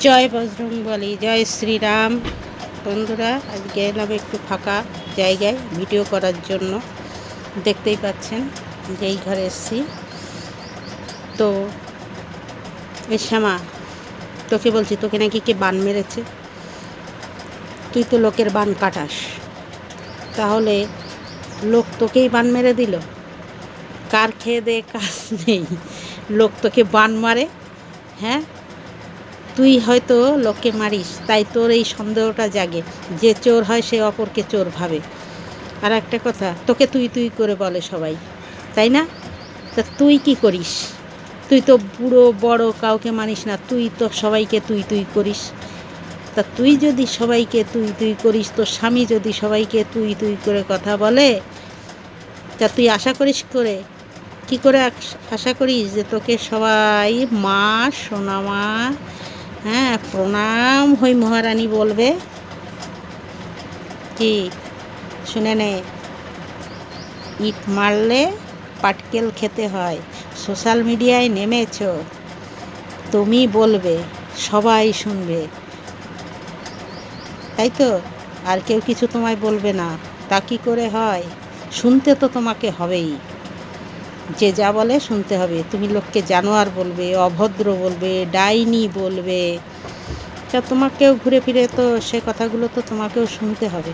জয় বজরং বলি, জয় শ্রীরাম। বন্ধুরা, আজকে এলাম একটু ফাঁকা জায়গায় ভিডিও করার জন্য। দেখতেই পাচ্ছেন যে এই ঘরে এসছি। তো, এ শ্যামা, তোকে বলছি, তোকে নাকি কে বান মেরেছে? তুই তো লোকের বান কাটাস। তাহলে লোক তোকেই বান মেরে দিল? কার খেয়ে দে কাজ নেই? লোক তোকে বান মারে হ্যাঁ? তুই হয়তো লোককে মারিস, তাই তোর এই সন্দেহটা জাগে। যে চোর হয় সে অপরকে চোর ভাবে। আর একটা কথা, তোকে তুই তুই করে বলে সবাই, তাই না? তা তুই কি করিস? তুই তো বুড়ো, বড়, কাউকে মানিস না। তুই তো সবাইকে তুই তুই করিস। তা তুই যদি সবাইকে তুই তুই করিস, তোর স্বামী যদি সবাইকে তুই তুই করে কথা বলে, তা তুই আশা করিস করে? কি করে আশা করিস যে তোকে সবাই মা, সোনামা হ্যাঁ প্রণাম হই মহারানী বলবে। কি? শুনে নে। ইট মারলে পাটকেল খেতে হয়। সোশ্যাল মিডিয়ায় নেমেছ। তুমি বলবে, সবাই শুনবে। তাই তো? আর কেউ কিছু তোমায় বলবে না। তা কি করে হয়? শুনতে তো তোমাকে হবেই। যে যা বলে শুনতে হবে। তুমি লোককে জানোয়ার বলবে, অভদ্র বলবে, ডাইনি বলবে। তা তোমাকেও ঘুরে ফিরে তো সে কথাগুলো তো তোমাকেও শুনতে হবে।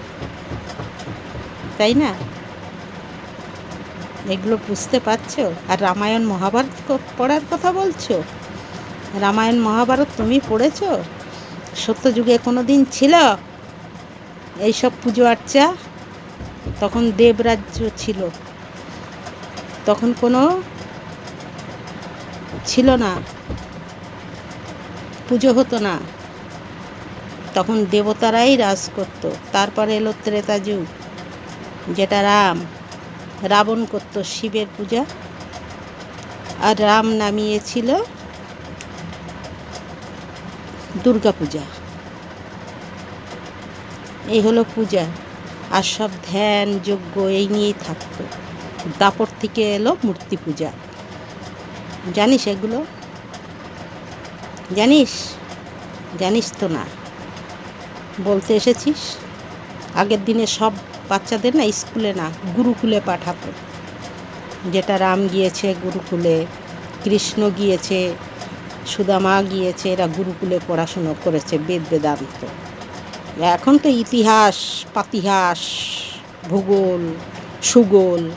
তাই না? এগুলো বুঝতে পারছ? আর রামায়ণ মহাভারত পড়ার কথা বলছো? রামায়ণ মহাভারত তুমি পড়েছো? সত্যযুগে কোনো দিন ছিল এইসব পুজো আর্চা? তখন দেবরাজ্য ছিল। তখন কোনো ছিল না। পুজো হতো না। তখন দেবতারাই রাজ করত। তারপরে এলো ত্রেতা যুগ যেটা রাম, রাবণ করত শিবের পূজা। আর রাম নামিয়েছিল দুর্গা পূজা এই হলো পূজা। আর সব ধ্যান, যজ্ঞ, এই নিয়েই থাকতো। দাপর থেকে এলো মূর্তি পূজা। জানিস এগুলো? জানিস? জানিস তো না। বলতে এসেছিস? আগের দিনে সব বাচ্চাদের না স্কুলে না, গুরুকুলে পাঠাতো। যেটা রাম গিয়েছে গুরুকুলে, কৃষ্ণ গিয়েছে, সুদামা গিয়েছে, এরা গুরুকুলে পড়াশুনো করেছে বেদ বেদান্ত। এখন তো ইতিহাস, পাতিহাস, ভূগোল, সুগোল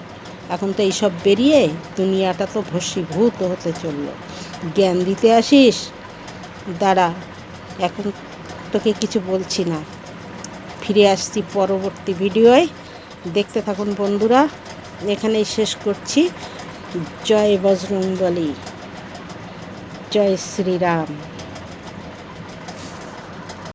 এখন তো এইসব বেরিয়ে দুনিয়াটা তো ভস্মীভূত হতে চলল। জ্ঞান দিতে আসিস? দাঁড়া, এখন তোকে কিছু বলছি না। ফিরে আসছি পরবর্তী ভিডিওয়। দেখতে থাকুন বন্ধুরা, এখানেই শেষ করছি। জয় বজরং বলি জয় শ্রীরাম।